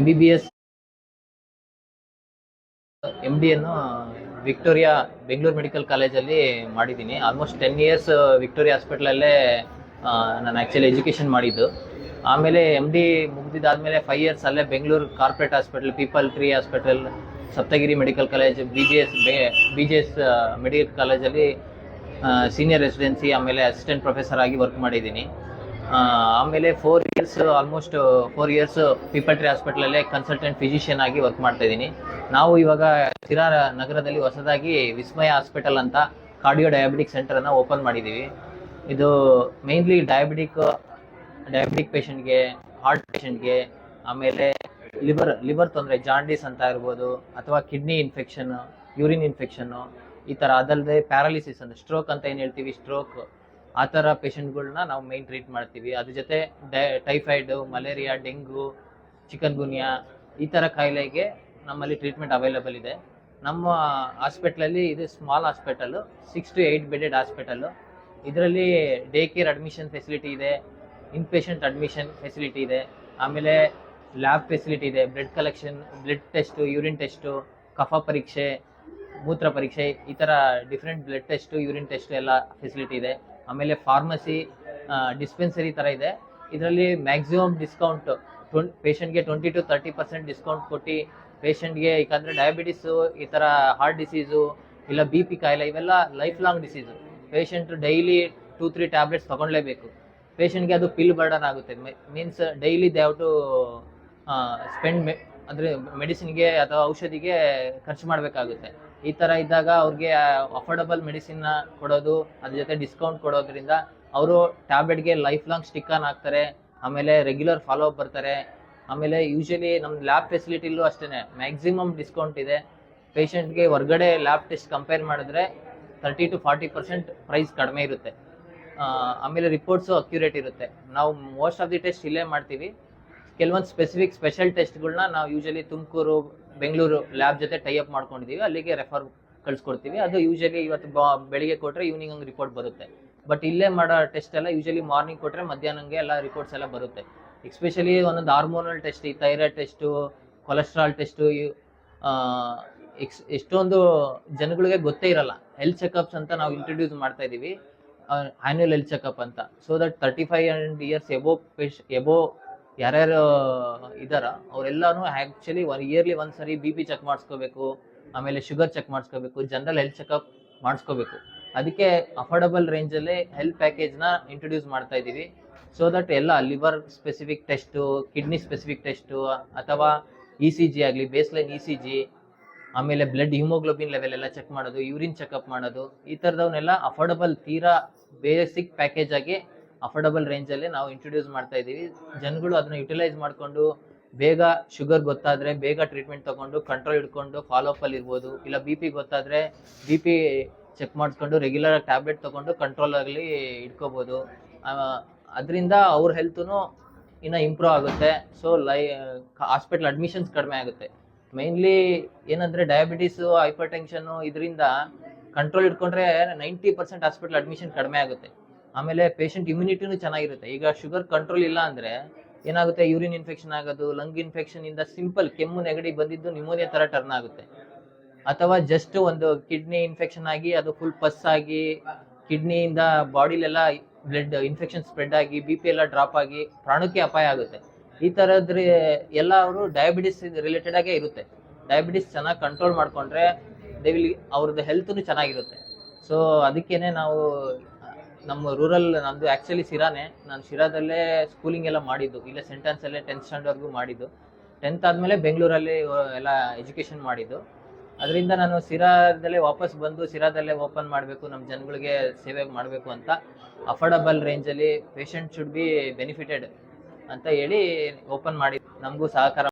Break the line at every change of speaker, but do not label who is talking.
M B B S M ಡಿಯನ್ನು Victoria Bengaluru medical ಕಾಲೇಜಲ್ಲಿ ಮಾಡಿದ್ದೀನಿ. Almost ten years Victoria ಹಾಸ್ಪಿಟ್ಲಲ್ಲೇ ನಾನು ಆ್ಯಕ್ಚುಲಿ ಎಜುಕೇಷನ್ ಮಾಡಿದ್ದು. ಆಮೇಲೆ ಎಂ ಡಿ ಮುಗಿದಿದ್ದಾದಮೇಲೆ ಫೈವ್ ಇಯರ್ಸ್ ಅಲ್ಲೇ Bengaluru corporate hospital People Tree hospital Saptagiri medical college B G S B G S medical ಕಾಲೇಜಲ್ಲಿ senior residency ಆಮೇಲೆ ಅಸಿಸ್ಟೆಂಟ್ ಪ್ರೊಫೆಸರ್ ಆಗಿ ವರ್ಕ್ ಮಾಡಿದ್ದೀನಿ. ಆಮೇಲೆ four years almost four years People Tree ಹಾಸ್ಪಿಟಲಲ್ಲೇ consultant physician ಆಗಿ work ಮಾಡ್ತಾ ಇದ್ದೀನಿ. ನಾವು ಇವಾಗ ಶಿರಾರ ನಗರದಲ್ಲಿ ಹೊಸದಾಗಿ ವಿಸ್ಮಯ ಹಾಸ್ಪಿಟಲ್ ಅಂತ ಕಾರ್ಡಿಯೋ ಡಯಾಬಿಟಿಕ್ ಸೆಂಟರನ್ನು ಓಪನ್ ಮಾಡಿದ್ದೀವಿ ಇದು ಮೇನ್ಲಿ ಡಯಾಬಿಟಿಕ್ ಡಯಾಬಿಟಿಕ್ ಪೇಷಂಟ್ಗೆ ಹಾರ್ಟ್ ಪೇಷಂಟ್ಗೆ ಆಮೇಲೆ ಲಿವರ್ ಲಿವರ್ ತೊಂದರೆ ಜಾಂಡಿಸ್ ಅಂತ ಇರ್ಬೋದು, ಅಥವಾ ಕಿಡ್ನಿ ಇನ್ಫೆಕ್ಷನ್ ಯೂರಿನ್ ಇನ್ಫೆಕ್ಷನ್ನು ಈ ಥರ ಅದಲ್ಲದೆ ಪ್ಯಾರಾಲಿಸಿಸ್ ಅಂದ್ರೆ ಸ್ಟ್ರೋಕ್ ಅಂತ ಏನು ಹೇಳ್ತೀವಿ? ಸ್ಟ್ರೋಕ್ ಆ ಥರ ಪೇಷಂಟ್ಗಳನ್ನ ನಾವು ಮೇನ್ ಟ್ರೀಟ್ ಮಾಡ್ತೀವಿ. ಅದ್ರ ಜೊತೆ typhoid malaria dengue chikungunya ಈ ಥರ ಕಾಯಿಲೆಗೆ ನಮ್ಮಲ್ಲಿ ಟ್ರೀಟ್ಮೆಂಟ್ ಅವೈಲೇಬಲ್ ಇದೆ. ನಮ್ಮ ಹಾಸ್ಪಿಟ್ಲಲ್ಲಿ ಇದು small hospital six to eight bedded hospital ಇದರಲ್ಲಿ ಡೇ ಕೇರ್ ಅಡ್ಮಿಷನ್ ಫೆಸಿಲಿಟಿ ಇದೆ ಇನ್ ಪೇಷಂಟ್ ಅಡ್ಮಿಷನ್ ಫೆಸಿಲಿಟಿ ಇದೆ, ಆಮೇಲೆ ಲ್ಯಾಬ್ ಫೆಸಿಲಿಟಿ ಇದೆ blood collection blood test urine test ಕಫ ಪರೀಕ್ಷೆ, ಮೂತ್ರ ಪರೀಕ್ಷೆ, ಈ ಥರ different blood test urine test ಎಲ್ಲ ಫೆಸಿಲಿಟಿ ಇದೆ. ಆಮೇಲೆ ಫಾರ್ಮಸಿ ಡಿಸ್ಪೆನ್ಸರಿ ಥರ ಇದೆ. ಇದರಲ್ಲಿ ಮ್ಯಾಕ್ಸಿಮಮ್ ಡಿಸ್ಕೌಂಟ್ ಟ್ವೆಂಟ್ ಪೇಷಂಟ್ಗೆ twenty to thirty percent discount ಕೊಟ್ಟು ಪೇಷಂಟ್ಗೆ ಯಾಕಂದರೆ ಡಯಾಬಿಟಿಸು ಈ ಥರ ಹಾರ್ಟ್ ಡಿಸೀಸು ಇಲ್ಲ ಬಿ ಪಿ ಕಾಯಿಲೆ, ಇವೆಲ್ಲ life long disease patient daily two three tablets ತೊಗೊಳ್ಳೇಬೇಕು ಪೇಷಂಟ್ಗೆ ಅದು ಪಿಲ್ ಬರ್ಡನ್ ಆಗುತ್ತೆ. Means daily they have to spend ಅಂದರೆ ಮೆಡಿಸಿನ್ಗೆ ಅಥವಾ ಔಷಧಿಗೆ ಖರ್ಚು ಮಾಡಬೇಕಾಗುತ್ತೆ. ಈ ಥರ ಇದ್ದಾಗ ಅವ್ರಿಗೆ ಅಫೋರ್ಡಬಲ್ ಮೆಡಿಸಿನ್ನ ಕೊಡೋದು, ಅದ್ರ ಜೊತೆ ಡಿಸ್ಕೌಂಟ್ ಕೊಡೋದ್ರಿಂದ ಅವರು ಟ್ಯಾಬ್ಲೆಟ್ಗೆ ಲೈಫ್ ಲಾಂಗ್ ಸ್ಟಿಕ್ ಆನ್ ಆಗ್ತಾರೆ, ಆಮೇಲೆ ರೆಗ್ಯುಲರ್ ಫಾಲೋ ಅಪ್ ಬರ್ತಾರೆ, ಆಮೇಲೆ ಯೂಶಲಿ ನಮ್ಮ ಲ್ಯಾಬ್ ಫೆಸಿಲಿಟಿಲೂ ಅಷ್ಟೇ ಮ್ಯಾಕ್ಸಿಮಮ್ ಡಿಸ್ಕೌಂಟ್ ಇದೆ. ಪೇಷಂಟ್ಗೆ ಹೊರ್ಗಡೆ ಲ್ಯಾಬ್ ಟೆಸ್ಟ್ ಕಂಪೇರ್ ಮಾಡಿದ್ರೆ thirty to forty percent price ಕಡಿಮೆ ಇರುತ್ತೆ. ಆಮೇಲೆ ರಿಪೋರ್ಟ್ಸು ಅಕ್ಯುರೇಟ್ ಇರುತ್ತೆ. ನಾವು ಮೋಸ್ಟ್ ಆಫ್ ದಿ ಟೆಸ್ಟ್ ಇಲ್ಲೇ ಮಾಡ್ತೀವಿ. ಕೆಲವೊಂದು ಸ್ಪೆಸಿಫಿಕ್ ಸ್ಪೆಷಲ್ ಟೆಸ್ಟ್ಗಳನ್ನ ನಾವು ಯೂಶಲಿ ತುಮಕೂರು, ಬೆಂಗಳೂರು ಲ್ಯಾಬ್ ಜೊತೆ ಟೈ ಅಪ್ ಮಾಡ್ಕೊಂಡಿದ್ದೀವಿ ಅಲ್ಲಿಗೆ ರೆಫರ್ ಕಳ್ಸ್ಕೊಡ್ತೀವಿ. ಅದು ಯೂಶಲಿ ಇವತ್ತು ಬೆಳಿಗ್ಗೆ ಕೊಟ್ಟರೆ ಈವ್ನಿಂಗ್ ಹಂಗೆ ರಿಪೋರ್ಟ್ ಬರುತ್ತೆ. ಬಟ್ ಇಲ್ಲೇ ಮಾಡೋ ಟೆಸ್ಟ್ ಎಲ್ಲ ಯೂಶಲಿ ಮಾರ್ನಿಂಗ್ ಕೊಟ್ಟರೆ ಮಧ್ಯಾಹ್ನಂಗೆ ಎಲ್ಲ ರಿಪೋರ್ಟ್ಸ್ ಎಲ್ಲ ಬರುತ್ತೆ. ಎಕ್ಸ್ಪೆಷಲಿ ಒಂದೊಂದು ಹಾರ್ಮೋನಲ್ ಟೆಸ್ಟ್ ಈ ಥೈರಾಯ್ಡ್ ಟೆಸ್ಟು ಕೊಲೆಸ್ಟ್ರಾಲ್ ಟೆಸ್ಟು ಎಕ್ಸ್ ಎಷ್ಟೊಂದು ಜನಗಳಿಗೆ ಗೊತ್ತೇ ಇರಲ್ಲ. ಹೆಲ್ತ್ ಚೆಕಪ್ಸ್ ಅಂತ ನಾವು ಇಂಟ್ರೊಡ್ಯೂಸ್ ಮಾಡ್ತಾ ಇದ್ದೀವಿ ಆ್ಯನ್ಯುವಲ್ ಹೆಲ್ತ್ ಚೆಕಪ್ ಅಂತ. So that thirty five and years above ಪೇಶ್ above ಯಾರ್ಯಾರು ಇದಾರ, ಅವರೆಲ್ಲನೂ ಆ್ಯಕ್ಚುಲಿ ಒನ್ ಇಯರ್ಲಿ ಒಂದು ಸರಿ ಬಿ ಪಿ ಚೆಕ್ ಮಾಡಿಸ್ಕೋಬೇಕು, ಆಮೇಲೆ ಶುಗರ್ ಚೆಕ್ ಮಾಡಿಸ್ಕೋಬೇಕು ಜನರಲ್ ಹೆಲ್ತ್ ಚೆಕಪ್ ಮಾಡಿಸ್ಕೋಬೇಕು. ಅದಕ್ಕೆ ಅಫೋರ್ಡಬಲ್ ರೇಂಜಲ್ಲಿ ಹೆಲ್ತ್ ಪ್ಯಾಕೇಜ್ನ ಇಂಟ್ರೊಡ್ಯೂಸ್ ಮಾಡ್ತಾ ಇದ್ದೀವಿ. ಸೊ ದಟ್ ಎಲ್ಲ liver specific test kidney specific test ಅಥವಾ ಇ ಸಿ ಜಿ ಆಗಲಿ ಬೇಸ್ಲೈನ್ ಇ ಸಿ ಜಿ ಆಮೇಲೆ ಬ್ಲಡ್ ಹಿಮೋಗ್ಲೋಬಿನ್ ಲೆವೆಲ್ ಎಲ್ಲ ಚೆಕ್ ಮಾಡೋದು ಯೂರಿನ್ ಚೆಕಪ್ ಮಾಡೋದು, ಈ ಥರದವನ್ನೆಲ್ಲ ಅಫೋರ್ಡಬಲ್ ತೀರಾ ಬೇಸಿಕ್ ಪ್ಯಾಕೇಜ್ ಆಗಿ ಅಫೋರ್ಡಬಲ್ ರೇಂಜಲ್ಲಿ ನಾವು ಇಂಟ್ರೊಡ್ಯೂಸ್ ಮಾಡ್ತಾ ಇದ್ದೀವಿ. ಜನಗಳು ಅದನ್ನ ಯುಟಿಲೈಸ್ ಮಾಡಿಕೊಂಡು ಬೇಗ ಶುಗರ್ ಗೊತ್ತಾದರೆ ಬೇಗ ಟ್ರೀಟ್ಮೆಂಟ್ ತಗೊಂಡು ಕಂಟ್ರೋಲ್ ಇಟ್ಕೊಂಡು ಫಾಲೋ ಅಲ್ಲಿ ಇರ್ಬೋದು. ಇಲ್ಲ ಬಿ ಪಿ ಗೊತ್ತಾದರೆ ಬಿ ಪಿ ಚೆಕ್ ಮಾಡಿಸ್ಕೊಂಡು ರೆಗ್ಯುಲರ್ ಟ್ಯಾಬ್ಲೆಟ್ ತೊಗೊಂಡು ಕಂಟ್ರೋಲ್ ಆಗಲಿ ಇಟ್ಕೋಬೋದು. ಅದರಿಂದ ಅವ್ರ ಹೆಲ್ತೂ ಇನ್ನು ಇಂಪ್ರೂವ್ ಆಗುತ್ತೆ. ಸೊ ಲೈ ಹಾಸ್ಪಿಟಲ್ ಅಡ್ಮಿಷನ್ಸ್ ಕಡಿಮೆ ಆಗುತ್ತೆ. ಮೇನ್ಲಿ ಏನಂದರೆ ಡಯಾಬಿಟೀಸು ಹೈಪರ್ ಟೆನ್ಷನ್ನು ಇದರಿಂದ ಕಂಟ್ರೋಲ್ ಇಟ್ಕೊಂಡ್ರೆ ನೈಂಟಿ ಪರ್ಸೆಂಟ್ ಹಾಸ್ಪಿಟಲ್ ಅಡ್ಮಿಷನ್ ಕಡಿಮೆ ಆಗುತ್ತೆ. ಆಮೇಲೆ ಪೇಷಂಟ್ ಇಮ್ಯುನಿಟಿನೂ ಚೆನ್ನಾಗಿರುತ್ತೆ. ಈಗ ಶುಗರ್ ಕಂಟ್ರೋಲ್ ಇಲ್ಲ ಅಂದರೆ ಏನಾಗುತ್ತೆ? ಯೂರಿನ್ ಇನ್ಫೆಕ್ಷನ್ ಆಗೋದು ಲಂಗ್ ಇನ್ಫೆಕ್ಷನ್ ಇಂದ ಸಿಂಪಲ್ ಕೆಮ್ಮು ನೆಗಡಿ ಬಂದಿದ್ದು ನಿಮೋನಿಯಾ ಥರ ಟರ್ನ್ ಆಗುತ್ತೆ. ಅಥವಾ ಜಸ್ಟ್ ಒಂದು ಕಿಡ್ನಿ ಇನ್ಫೆಕ್ಷನ್ ಆಗಿ, ಅದು ಫುಲ್ ಪಸ್ ಆಗಿ ಕಿಡ್ನಿಯಿಂದ ಬಾಡಿಲೆಲ್ಲ ಬ್ಲಡ್ ಇನ್ಫೆಕ್ಷನ್ ಸ್ಪ್ರೆಡ್ ಆಗಿ ಬಿ ಪಿ ಎಲ್ಲ ಡ್ರಾಪ್ ಆಗಿ ಪ್ರಾಣಕ್ಕೆ ಅಪಾಯ ಆಗುತ್ತೆ. ಈ ಥರದ್ರ ಎಲ್ಲ ಅವರು ಡಯಾಬಿಟಿಸ್ ರಿಲೇಟೆಡ್ ಆಗೇ ಇರುತ್ತೆ. ಡಯಾಬಿಟಿಸ್ ಚೆನ್ನಾಗಿ ಕಂಟ್ರೋಲ್ ಮಾಡಿಕೊಂಡ್ರೆ ದೇ ವಿಲ್ ಅವ್ರದ್ದು ಹೆಲ್ತ್ನು ಚೆನ್ನಾಗಿರುತ್ತೆ. ಸೊ ಅದಕ್ಕೇನೆ ನಾವು ನಮ್ಮ ರೂರಲ್ ನಂದು ಆ್ಯಕ್ಚುಲಿ ಸಿರಾನೇ ನಾನು ಶಿರಾದಲ್ಲೇ ಸ್ಕೂಲಿಂಗ್ ಎಲ್ಲ ಮಾಡಿದ್ದು. ಇಲ್ಲೇ ಸೆಂಟೆನ್ಸಲ್ಲೇ ಟೆಂತ್ ಸ್ಟ್ಯಾಂಡರ್ಡ್ವರೆಗೂ ಮಾಡಿದ್ದು. ಟೆಂತ್ ಆದಮೇಲೆ ಬೆಂಗಳೂರಲ್ಲಿ ಎಲ್ಲ ಎಜುಕೇಷನ್ ಮಾಡಿದ್ದು. ಅದರಿಂದ ನಾನು ಸಿರಾದಲ್ಲೇ ವಾಪಸ್ ಬಂದು ಸಿರಾದಲ್ಲೇ ಓಪನ್ ಮಾಡಬೇಕು ನಮ್ಮ ಜನಗಳಿಗೆ ಸೇವೆ ಮಾಡಬೇಕು ಅಂತ ಅಫೋರ್ಡಬಲ್ ರೇಂಜಲ್ಲಿ ಪೇಷಂಟ್ ಶುಡ್ ಬಿ ಬೆನಿಫಿಟೆಡ್ ಅಂತ ಹೇಳಿ ಓಪನ್ ಮಾಡಿ ನಮಗೂ ಸಹಕಾರ